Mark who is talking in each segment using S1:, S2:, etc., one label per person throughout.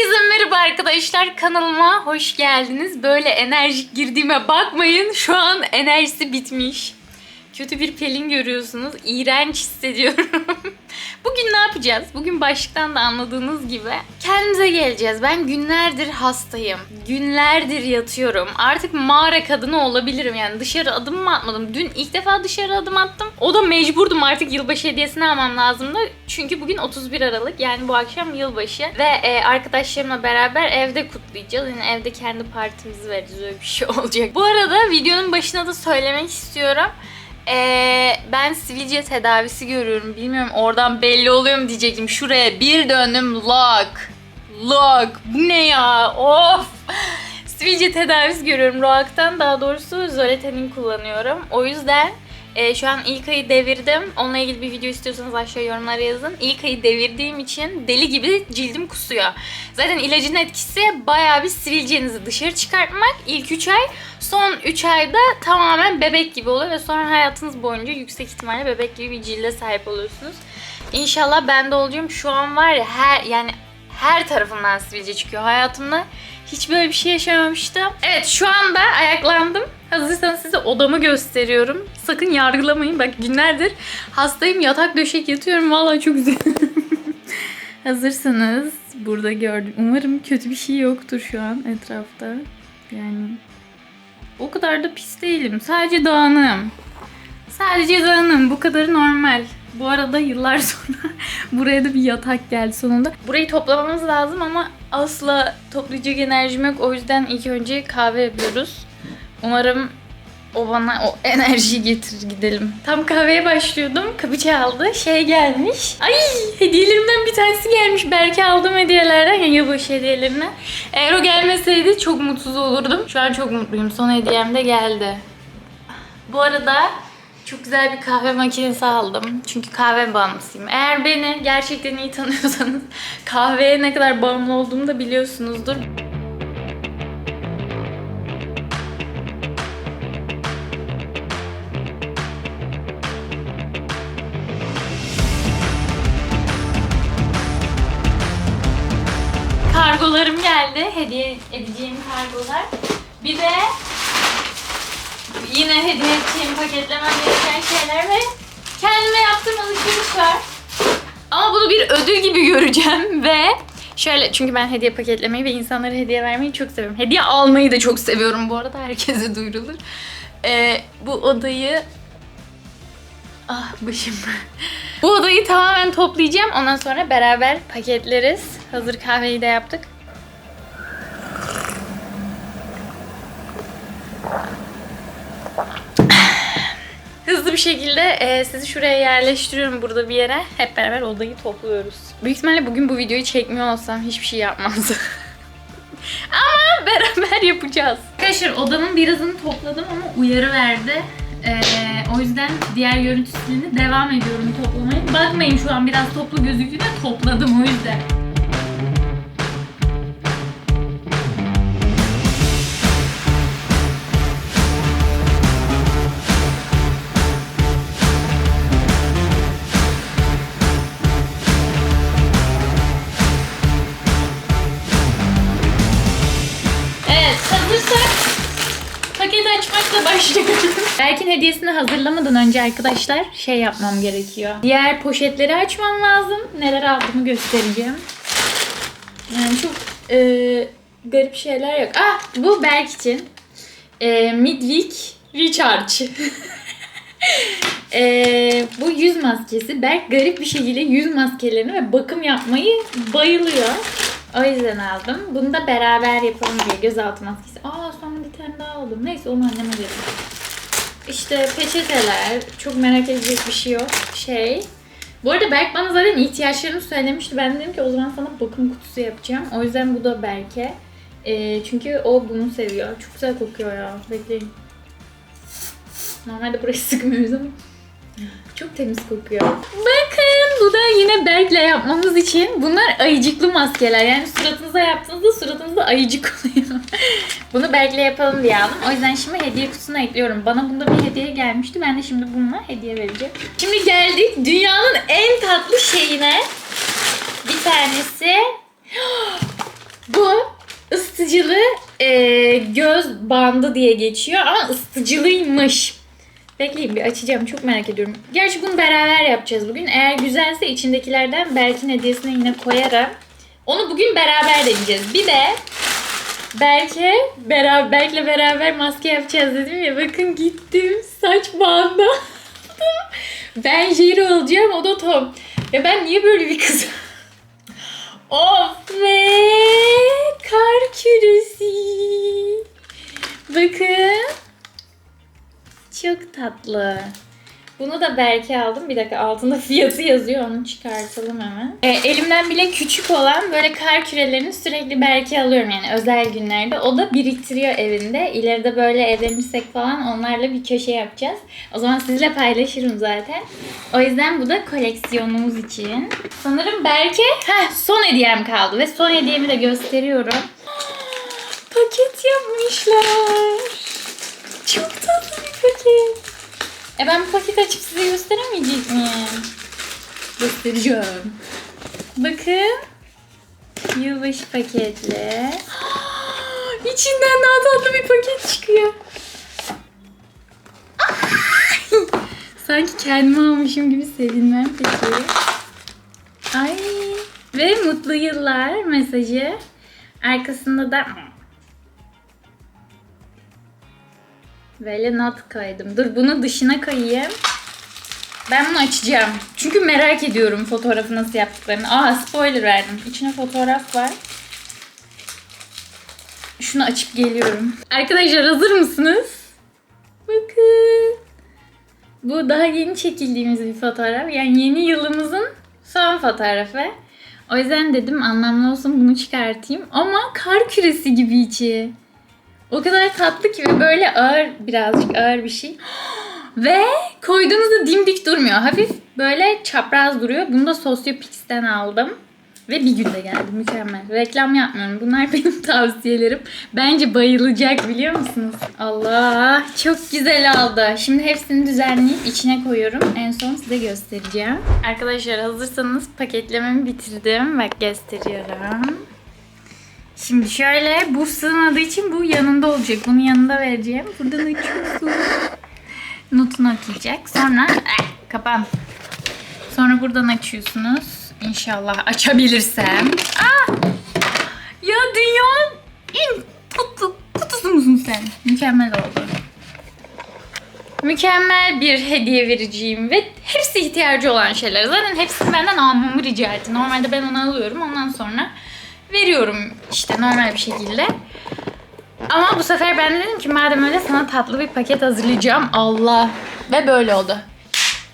S1: Herkese merhaba arkadaşlar. Kanalıma hoş geldiniz. Böyle enerjik girdiğime bakmayın. Şu an enerjisi bitmiş. Kötü bir Pelin görüyorsunuz. İğrenç hissediyorum. Bugün ne yapacağız? Bugün başlıktan da anladığınız gibi kendimize geleceğiz. Ben günlerdir hastayım. Günlerdir yatıyorum. Artık mağara kadını olabilirim yani. Dışarı adım mı atmadım? Dün ilk defa dışarı adım attım. O da mecburdum artık yılbaşı hediyesini almam lazımdı. Çünkü bugün 31 Aralık yani bu akşam yılbaşı. Ve e, arkadaşlarımla beraber evde kutlayacağız. Yani evde kendi partimizi vereceğiz. Öyle bir şey olacak. Bu arada videonun başına da söylemek istiyorum. Ee, ben sivilce tedavisi görüyorum. Bilmiyorum oradan belli oluyor mu diyecektim. Şuraya bir döndüm lock. Lock. Bu ne ya? Of. Sivilce tedavisi görüyorum. Roak'tan daha doğrusu Zoletenin kullanıyorum. O yüzden e, şu an ilk ayı devirdim. Onunla ilgili bir video istiyorsanız aşağı yorumlara yazın. İlk ayı devirdiğim için deli gibi cildim kusuyor. Zaten ilacın etkisi bayağı bir sivilcenizi dışarı çıkartmak. İlk 3 ay. Son 3 ayda tamamen bebek gibi oluyor ve sonra hayatınız boyunca yüksek ihtimalle bebek gibi bir cilde sahip oluyorsunuz. İnşallah ben de olacağım. Şu an var ya her yani her tarafından sivilce çıkıyor hayatımda. Hiç böyle bir şey yaşamamıştım. Evet şu anda ayaklandım. Hazırsanız size odamı gösteriyorum. Sakın yargılamayın. Bak günlerdir hastayım yatak döşek yatıyorum. Vallahi çok güzel. Hazırsanız burada gördüm. Umarım kötü bir şey yoktur şu an etrafta. Yani o kadar da pis değilim. Sadece dağınığım. Sadece dağınığım. Bu kadarı normal. Bu arada yıllar sonra buraya da bir yatak geldi sonunda. Burayı toplamamız lazım ama asla toplayacak enerjim yok. O yüzden ilk önce kahve yapıyoruz. Umarım o bana o enerjiyi getirir gidelim. Tam kahveye başlıyordum. Kapı çaldı. Şey gelmiş. Ay hediyelerimden bir tanesi gelmiş. Belki aldığım hediyelerden ya yılbaşı hediyelerinden. Eğer o gelmeseydi çok mutsuz olurdum. Şu an çok mutluyum. Son hediyem de geldi. Bu arada çok güzel bir kahve makinesi aldım. Çünkü kahve bağımlısıyım. Eğer beni gerçekten iyi tanıyorsanız kahveye ne kadar bağımlı olduğumu da biliyorsunuzdur. Kargolarım geldi. Hediye edeceğim kargolar. Bir de yine hediye edeceğim paketlemem gereken şeyler ve kendime yaptığım alışveriş var. Ama bunu bir ödül gibi göreceğim ve şöyle çünkü ben hediye paketlemeyi ve insanlara hediye vermeyi çok seviyorum. Hediye almayı da çok seviyorum bu arada herkese duyurulur. Ee, bu odayı Ah başım. Bu odayı tamamen toplayacağım. Ondan sonra beraber paketleriz. Hazır kahveyi de yaptık. Hızlı bir şekilde e, sizi şuraya yerleştiriyorum burada bir yere. Hep beraber odayı topluyoruz. Büyük ihtimalle bugün bu videoyu çekmiyor olsam hiçbir şey yapmazdım. ama beraber yapacağız. Arkadaşlar odamın birazını topladım ama uyarı verdi. Ee, o yüzden diğer görüntüsünü devam ediyorum toplamaya. Bakmayın şu an biraz toplu da topladım o yüzden. Paket açmakla başlayalım. Berk'in hediyesini hazırlamadan önce arkadaşlar şey yapmam gerekiyor. Diğer poşetleri açmam lazım. Neler aldığımı göstereceğim. Yani çok e, garip şeyler yok. Ah bu Berk için. E, Midweek Recharge. e, bu yüz maskesi. Berk garip bir şekilde yüz maskelerini ve bakım yapmayı bayılıyor. O yüzden aldım. Bunu da beraber yapalım diye gözaltı maskesi. Aa sonra bir tane daha aldım. Neyse onu anneme veririm. İşte peçeteler. Çok merak edecek bir şey yok. Şey. Bu arada Berk bana zaten ihtiyaçlarını söylemişti. Ben de dedim ki o zaman sana bakım kutusu yapacağım. O yüzden bu da Berk'e. Ee, çünkü o bunu seviyor. Çok güzel kokuyor ya. Bekleyin. Normalde burayı sıkmıyoruz ama. Çok temiz kokuyor. Bakın bu da yine Berk'le yapmamız için. Bunlar ayıcıklı maskeler. Yani suratınıza yaptığınızda suratınızda ayıcık oluyor. Bunu Berk'le yapalım diye aldım. O yüzden şimdi hediye kutusuna ekliyorum. Bana bunda bir hediye gelmişti. Ben de şimdi bununla hediye vereceğim. Şimdi geldik dünyanın en tatlı şeyine. Bir tanesi ısıtıcılı e, göz bandı diye geçiyor ama ısıtıcılıymış. Bekleyin bir açacağım çok merak ediyorum. Gerçi bunu beraber yapacağız bugün. Eğer güzelse içindekilerden Berk'in hediyesine yine koyarım. Onu bugün beraber deneyeceğiz. Bir de Berk'e beraber, Berk'le beraber maske yapacağız dedim ya. Bakın gittim saç aldım. Ben Jerry olacağım o da Tom. Ya ben niye böyle bir kız? of ve kar küresi. Bakın. Çok tatlı. Bunu da Berke aldım. Bir dakika altında fiyatı yazıyor. Onu çıkartalım hemen. E, elimden bile küçük olan böyle kar kürelerini sürekli Berke alıyorum yani özel günlerde. O da biriktiriyor evinde. İleride böyle evlenirsek falan onlarla bir köşe yapacağız. O zaman sizinle paylaşırım zaten. O yüzden bu da koleksiyonumuz için. Sanırım Berke heh, son hediyem kaldı ve son hediyemi de gösteriyorum. Paket yapmışlar. Çok tatlı bir paket. E ben bu paketi açıp size gösteremeyecek miyim? Göstereceğim. Bakın. Yılbaşı paketli. İçinden daha tatlı bir paket çıkıyor. Sanki kendime almışım gibi sevinmem peki. Ay. Ve mutlu yıllar mesajı. Arkasında da Böyle not koydum. Dur bunu dışına koyayım. Ben bunu açacağım. Çünkü merak ediyorum fotoğrafı nasıl yaptıklarını. Aa spoiler verdim. İçine fotoğraf var. Şunu açıp geliyorum. Arkadaşlar hazır mısınız? Bakın. Bu daha yeni çekildiğimiz bir fotoğraf. Yani yeni yılımızın son fotoğrafı. O yüzden dedim anlamlı olsun bunu çıkartayım. Ama kar küresi gibi içi. O kadar tatlı ki ve böyle ağır birazcık ağır bir şey. Ve koyduğunuzda dimdik durmuyor. Hafif böyle çapraz duruyor. Bunu da Sosyopix'ten aldım. Ve bir günde geldi. Mükemmel. Reklam yapmıyorum. Bunlar benim tavsiyelerim. Bence bayılacak biliyor musunuz? Allah çok güzel oldu. Şimdi hepsini düzenleyip içine koyuyorum. En son size göstereceğim. Arkadaşlar hazırsanız paketlememi bitirdim. Bak gösteriyorum. Şimdi şöyle bu sığmadığı için bu yanında olacak. Bunu yanında vereceğim. Buradan açıyorsun. Notunu okuyacak. Sonra eh, kapan. Sonra buradan açıyorsunuz. İnşallah açabilirsem. Ah! Ya dünyanın en kutu, kutusu musun sen? Mükemmel oldu. Mükemmel bir hediye vereceğim ve hepsi ihtiyacı olan şeyler. Zaten hepsini benden almamı rica etti. Normalde ben onu alıyorum. Ondan sonra veriyorum işte normal bir şekilde. Ama bu sefer ben de dedim ki madem öyle sana tatlı bir paket hazırlayacağım. Allah. Ve böyle oldu.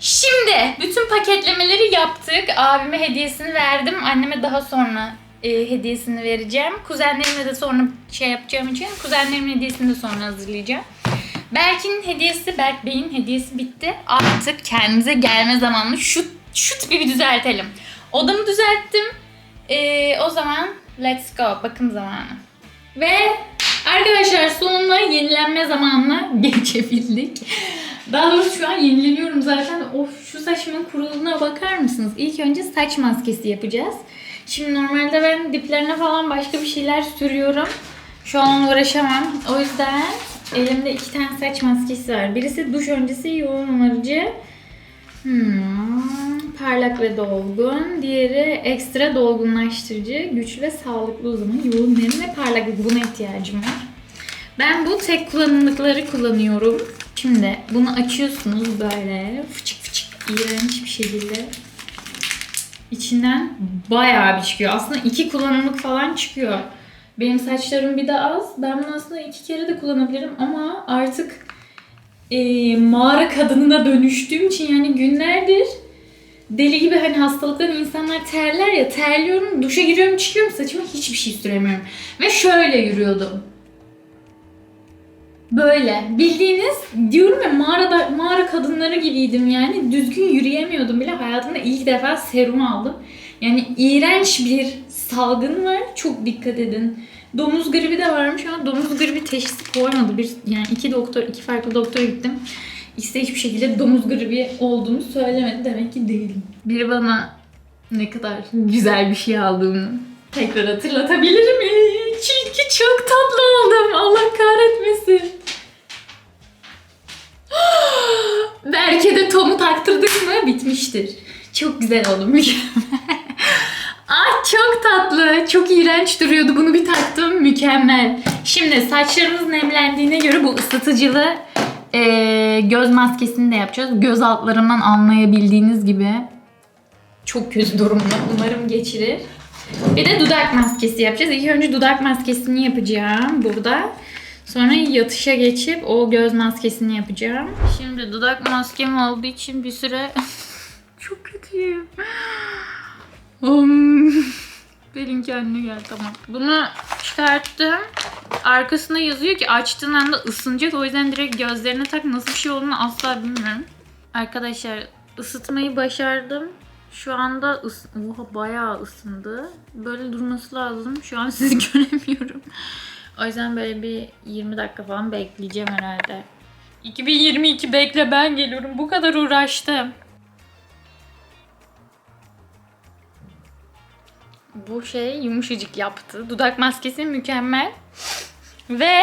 S1: Şimdi bütün paketlemeleri yaptık. Abime hediyesini verdim. Anneme daha sonra e, hediyesini vereceğim. Kuzenlerime de sonra şey yapacağım için kuzenlerimin hediyesini de sonra hazırlayacağım. Berk'in hediyesi, Berk Bey'in hediyesi bitti. Artık kendimize gelme zamanı şu, şu tipi bir düzeltelim. Odamı düzelttim. Ee, o zaman let's go. Bakım zamanı. Ve arkadaşlar sonunda yenilenme zamanına geçebildik. Daha doğrusu şu an yenileniyorum zaten. Of şu saçımın kuruluğuna bakar mısınız? İlk önce saç maskesi yapacağız. Şimdi normalde ben diplerine falan başka bir şeyler sürüyorum. Şu an uğraşamam. O yüzden elimde iki tane saç maskesi var. Birisi duş öncesi yoğun onarıcı. Hmm, parlak ve dolgun. Diğeri ekstra dolgunlaştırıcı, güçlü ve sağlıklı uzun, yoğun nem ve parlak. Buna ihtiyacım var. Ben bu tek kullanımlıkları kullanıyorum. Şimdi bunu açıyorsunuz böyle fıçık fıçık iğrenç bir şekilde. İçinden bayağı bir çıkıyor. Aslında iki kullanımlık falan çıkıyor. Benim saçlarım bir de az. Ben bunu aslında iki kere de kullanabilirim ama artık e, mağara kadınına dönüştüğüm için yani günlerdir deli gibi hani hastalıktan insanlar terler ya terliyorum duşa giriyorum çıkıyorum saçıma hiçbir şey süremiyorum. Ve şöyle yürüyordum. Böyle bildiğiniz diyorum ya mağarada mağara kadınları gibiydim yani düzgün yürüyemiyordum bile hayatımda ilk defa serum aldım. Yani iğrenç bir salgın var çok dikkat edin. Domuz gribi de varmış ama domuz gribi teşhisi koymadı. Bir, yani iki doktor, iki farklı doktora gittim. De hiçbir şekilde domuz gribi olduğunu söylemedi. Demek ki değilim. Biri bana ne kadar güzel bir şey aldığımı tekrar hatırlatabilir mi? Çünkü çok tatlı oldum. Allah kahretmesin. Berke de Tom'u taktırdık mı bitmiştir. Çok güzel oldu mükemmel. Ay çok tatlı. Çok iğrenç duruyordu. Bunu bir taktım. Mükemmel. Şimdi saçlarımız nemlendiğine göre bu ısıtıcılı eee, göz maskesini de yapacağız. Göz altlarından anlayabildiğiniz gibi çok kötü durumda. Umarım geçirir. Bir de dudak maskesi yapacağız. İlk önce dudak maskesini yapacağım burada. Sonra yatışa geçip o göz maskesini yapacağım. Şimdi dudak maskem olduğu için bir süre çok kötüyüm. Pelin kendine gel tamam. Bunu çıkarttım. Arkasında yazıyor ki açtığın anda ısınacak. O yüzden direkt gözlerine tak. Nasıl bir şey olduğunu asla bilmiyorum. Arkadaşlar ısıtmayı başardım. Şu anda ıs Oha, bayağı ısındı. Böyle durması lazım. Şu an sizi göremiyorum. O yüzden böyle bir 20 dakika falan bekleyeceğim herhalde. 2022 bekle ben geliyorum. Bu kadar uğraştım. Bu şey yumuşacık yaptı. Dudak maskesi mükemmel. Ve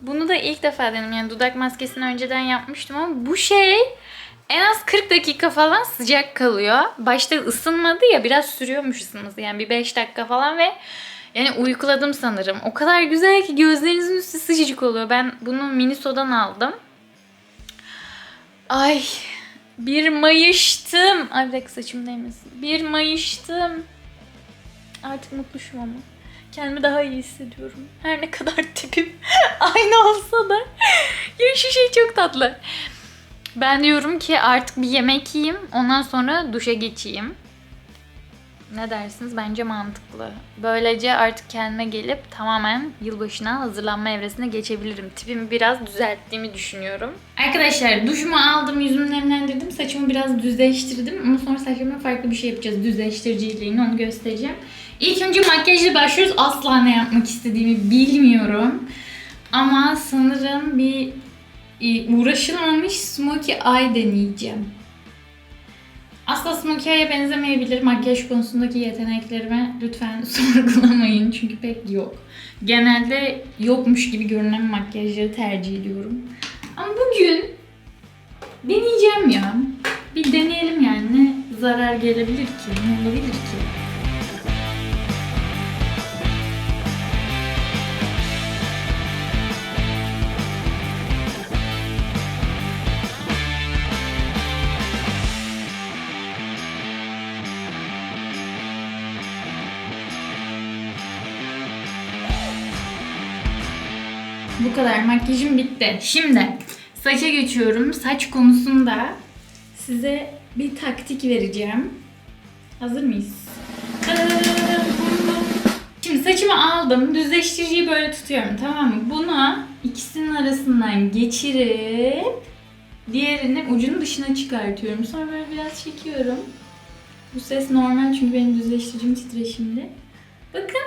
S1: bunu da ilk defa denedim. Yani dudak maskesini önceden yapmıştım ama bu şey en az 40 dakika falan sıcak kalıyor. Başta ısınmadı ya biraz sürüyormuş ısınması. Yani bir 5 dakika falan ve yani uykuladım sanırım. O kadar güzel ki gözlerinizin üstü sıcacık oluyor. Ben bunu Miniso'dan aldım. Ay bir mayıştım. Ay bir dakika saçım değmesin. Bir mayıştım. Artık mutluyum ama. Kendimi daha iyi hissediyorum. Her ne kadar tipim aynı olsa da. ya şu şey çok tatlı. Ben diyorum ki artık bir yemek yiyeyim. Ondan sonra duşa geçeyim. Ne dersiniz? Bence mantıklı. Böylece artık kendime gelip tamamen yılbaşına hazırlanma evresine geçebilirim. Tipimi biraz düzelttiğimi düşünüyorum. Arkadaşlar duşumu aldım, yüzümü nemlendirdim, saçımı biraz düzleştirdim. Ama sonra saçımda farklı bir şey yapacağız. Düzleştiriciyle yine onu göstereceğim. İlk önce makyajla başlıyoruz. Asla ne yapmak istediğimi bilmiyorum. Ama sanırım bir e, uğraşılmamış smokey eye deneyeceğim. Asla smokey eye'ye benzemeyebilir. Makyaj konusundaki yeteneklerime lütfen sorgulamayın çünkü pek yok. Genelde yokmuş gibi görünen makyajları tercih ediyorum. Ama bugün deneyeceğim ya. Bir deneyelim yani. Ne zarar gelebilir ki? Ne olabilir ki? Bu kadar makyajım bitti. Şimdi saça geçiyorum. Saç konusunda size bir taktik vereceğim. Hazır mıyız? Şimdi saçımı aldım. Düzleştiriciyi böyle tutuyorum tamam mı? Bunu ikisinin arasından geçirip diğerini ucunu dışına çıkartıyorum. Sonra böyle biraz çekiyorum. Bu ses normal çünkü benim düzleştiricim titreşimli. Bakın.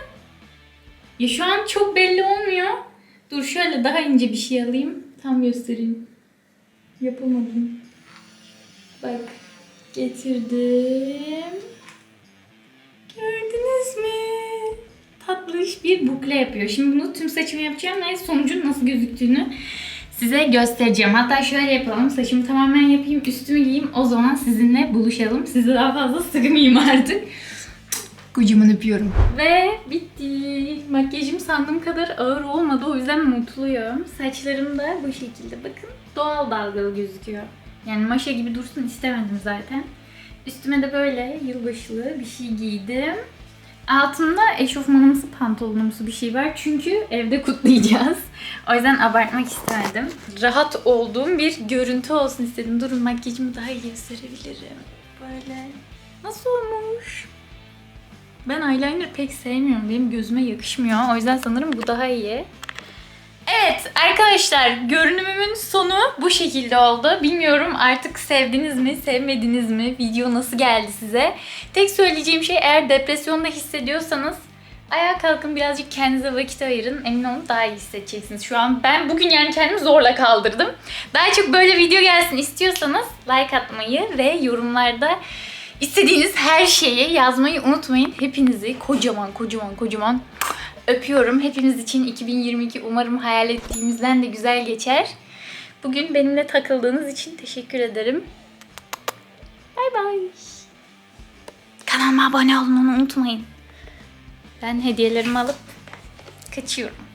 S1: Ya şu an çok belli olmuyor. Dur şöyle daha ince bir şey alayım. Tam göstereyim. Yapamadım. Bak. Getirdim. Gördünüz mü? Tatlış bir bukle yapıyor. Şimdi bunu tüm saçımı yapacağım ve sonucun nasıl gözüktüğünü size göstereceğim. Hatta şöyle yapalım. Saçımı tamamen yapayım, üstümü giyeyim. O zaman sizinle buluşalım. Sizi daha fazla sıkmayayım artık. Kocaman öpüyorum. Ve bitti. Makyajım sandığım kadar ağır olmadı. O yüzden mutluyum. Saçlarım da bu şekilde. Bakın doğal dalgalı gözüküyor. Yani maşa gibi dursun istemedim zaten. Üstüme de böyle yılbaşılı bir şey giydim. Altımda eşofmanımsı pantolonumsu bir şey var. Çünkü evde kutlayacağız. O yüzden abartmak istemedim. Rahat olduğum bir görüntü olsun istedim. Durun makyajımı daha iyi gösterebilirim. Böyle. Nasıl olmuş? Ben eyeliner pek sevmiyorum. Benim gözüme yakışmıyor. O yüzden sanırım bu daha iyi. Evet arkadaşlar görünümümün sonu bu şekilde oldu. Bilmiyorum artık sevdiniz mi, sevmediniz mi? Video nasıl geldi size? Tek söyleyeceğim şey eğer depresyonda hissediyorsanız ayağa kalkın birazcık kendinize vakit ayırın. Emin olun daha iyi hissedeceksiniz. Şu an ben bugün yani kendimi zorla kaldırdım. Daha çok böyle video gelsin istiyorsanız like atmayı ve yorumlarda istediğiniz her şeyi yazmayı unutmayın. Hepinizi kocaman kocaman kocaman Öpüyorum. Hepiniz için 2022 umarım hayal ettiğimizden de güzel geçer. Bugün benimle takıldığınız için teşekkür ederim. Bay bay. Kanalıma abone olmayı unutmayın. Ben hediyelerimi alıp kaçıyorum.